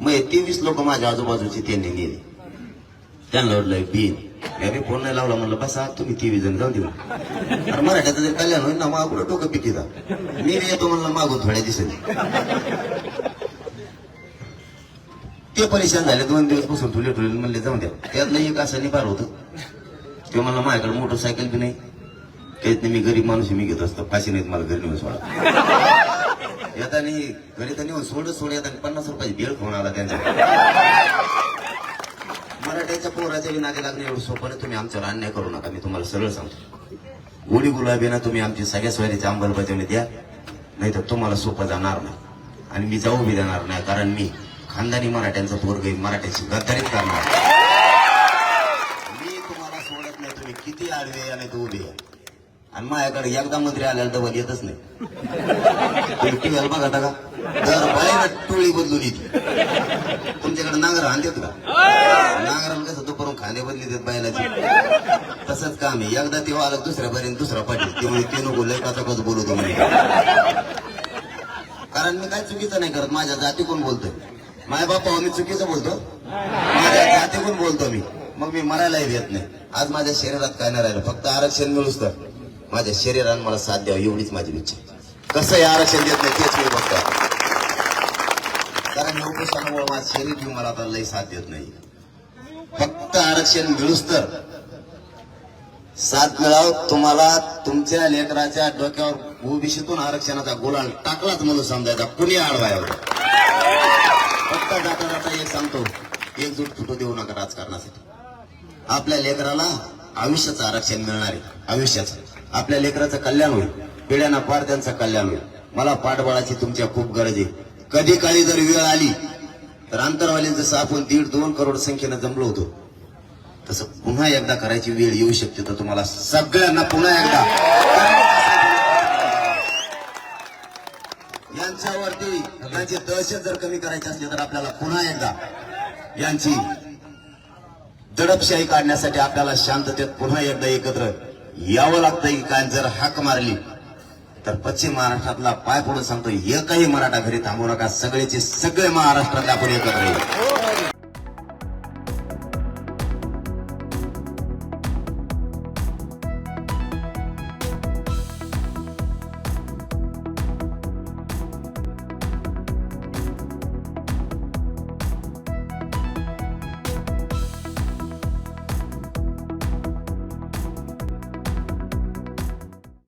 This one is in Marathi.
मग तेवीस लोक माझ्या आजूबाजूचे त्यांनी नेले. त्यांना वाटलं बिन मी फोन नाही लावला म्हणलं बसा तुम्ही तेवीस जण जाऊन देऊ. अरे मराठ्याचं जर कल्याण होईल ना मग टोकं डोकं पिकी मी बी येतो म्हणलं मागून थोड्या दिसेल ते परेशान झाले दोन दिवस बसून ठुले ठुले म्हणले जाऊन द्या. त्यातलं एक असं निभार होतं. ते म्हणलं माझ्याकडे मोटरसायकल बी नाही. त्यात मी गरीब माणूस मी घेत असतो. फाशी नाहीत मला घरी नेऊन सोडा. येताना घरी तर सोड सोड येताना पन्नास रुपयाची बेळ खाऊन आला त्यांच्या मराठ्याच्या पोराच्या बी नादी लागणे एवढं सोपं तुम्ही आमच्यावर अन्याय करू नका. मी तुम्हाला सरळ सांगतो. गोडी गुलाबीना तुम्ही आमची सगळ्या सोयरीची अंमलबजावणी द्या. नाही तर तुम्हाला सोपं जाणार नाही. आणि मी जाऊ बी देणार नाही कारण मी खानदानी मराठ्यांचा पोरग आहे, गद्दारीत करणार. मी तुम्हाला सोडत नाही. तुम्ही किती आडवे या नाही तर उभे या आणि माझ्याकडे एकदा मंत्री आल्याला डबल येतच नाही. तुम्ही हेल्प बघा का? दर बाहेर टोळी बदलून येते. तुमच्याकडे नांगर आणतात का? नांगराला कसं दुपारून खांदे बदली देत बायलाची. तसंच काम आहे. एकदा ते आलं दुसऱ्या पर्यंत दुसरा पाटील ते म्हणजे ते नको लय कसा कसं बोलू तुम्ही कारण मी काय चुकीचं नाही करत. माझ्या जातीकडून बोलतोय? माझ्या बापा मी चुकीचं बोलतो? माझ्या जातीकडून बोलतो मी? मग मी मरायलाही देत नाही. आज माझ्या शरीरात काय नाही राहिलं. फक्त आरक्षण मिळूच तर. माझ्या शरीरानं मला साथ द्यावं एवढीच माझी इच्छा कसं हे आरक्षण देत नाही तेच मी बघतो कारण या उपोषणामुळे माझं शरीर बी मला आता लय साथ देत नाही. फक्त आरक्षण मिळूच तर साथ मिळाव. तुम्हाला तुमच्या लेकराच्या डोक्यावर ओबीसीतून आरक्षणाचा गोलाल टाकलाच म्हणून समजायचा. कुणी आडवायवर? फक्त जाता जाता एक सांगतो. एकजूट फुटू देऊ नका राजकारणासाठी. आपल्या लेकराला आयुष्याचं आरक्षण मिळणार आहे. आयुष्याचं. आपल्या लेकराचं कल्याण होईल. पिढ्यांना पार त्यांचं कल्याण होईल. मला पाठबळाची तुमच्या खूप गरज आहे. कधी काळी जर वेळ आली तर अंतरवाली जसं आपण दीड दोन करोड संख्येनं जमलो होतो. तसं पुन्हा एकदा करायची वेळ येऊ शकते तर तुम्हाला सगळ्यांना पुन्हा एकदा. यांच्यावरती त्यांची दहशत जर कमी करायची असली तर आपल्याला पुन्हा एकदा यांची दडपशाही काढण्यासाठी आपल्याला शांततेत पुन्हा एकदा एकत्र यावं लागतं की काय? जर हाक मारली तर पश्चिम महाराष्ट्रातला पाय पडून सांगतो एकही मराठा घरी थांबू नका. सगळेचे सगळे महाराष्ट्रातले आपण एकत्र येऊ.